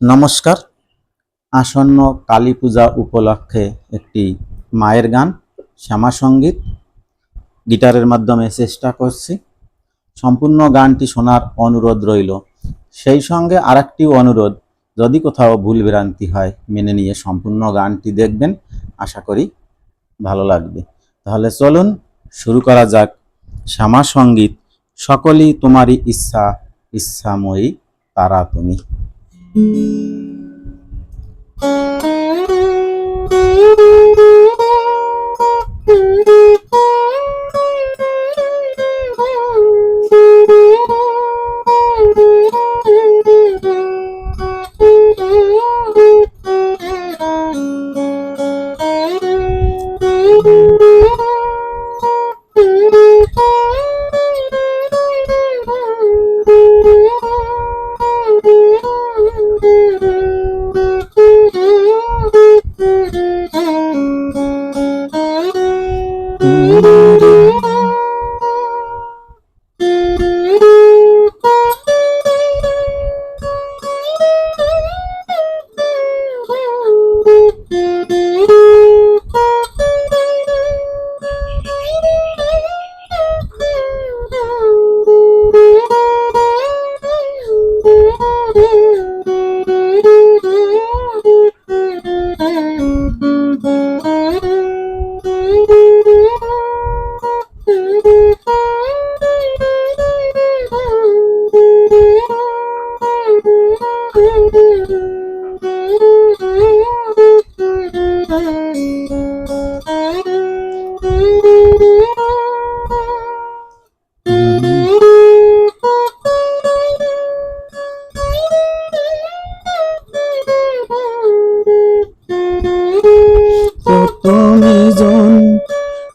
নমস্কার। আসন্ন কালী পূজা উপলক্ষে একটি মায়ের গান, শ্যামা সংগীত। গিটারের মাধ্যমে চেষ্টা করছি। সম্পূর্ণ গানটি শোনার অনুরোধ রইল। সেই সঙ্গে আরেকটি অনুরোধ, যদি কোথাও ভুল ভ্রান্তি হয়, মেনে নিয়ে সম্পূর্ণ গানটি দেখবেন। আশা করি ভালো লাগবে। তাহলে চলুন শুরু করা যাক। শ্যামা সংগীত, সকলই তোমারই ইচ্ছা, ইচ্ছাময়ী, তারা তুমি। Thank mm -hmm. you.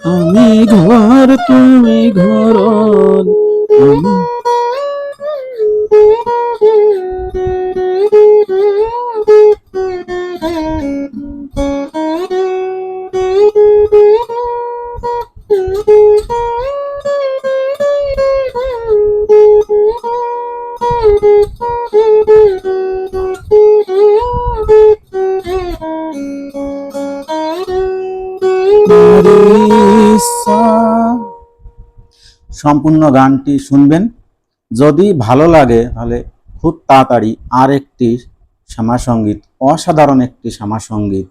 আমি ঘর তুমি ঘর সম্পূর্ণ গানটি শুনবেন। যদি ভালো লাগে, তাহলে খুব তাড়াতাড়ি আর একটি শ্যামাসঙ্গীত, অসাধারণ একটি শ্যামাসঙ্গীত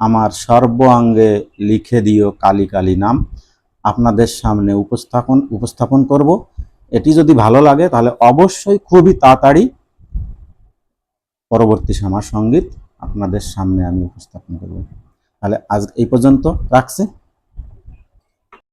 আমার সর্বাঙ্গে লিখে দিও কালী কালী নাম। আপনাদের সামনে উপস্থাপন উপস্থাপন করব। এটি যদি ভালো লাগে, তাহলে অবশ্যই খুবই তাড়াতাড়ি পরবর্তী শ্যামাসঙ্গীত আপনাদের সামনে আমি উপস্থাপন করব। তাহলে আজ এই পর্যন্ত রাখছি।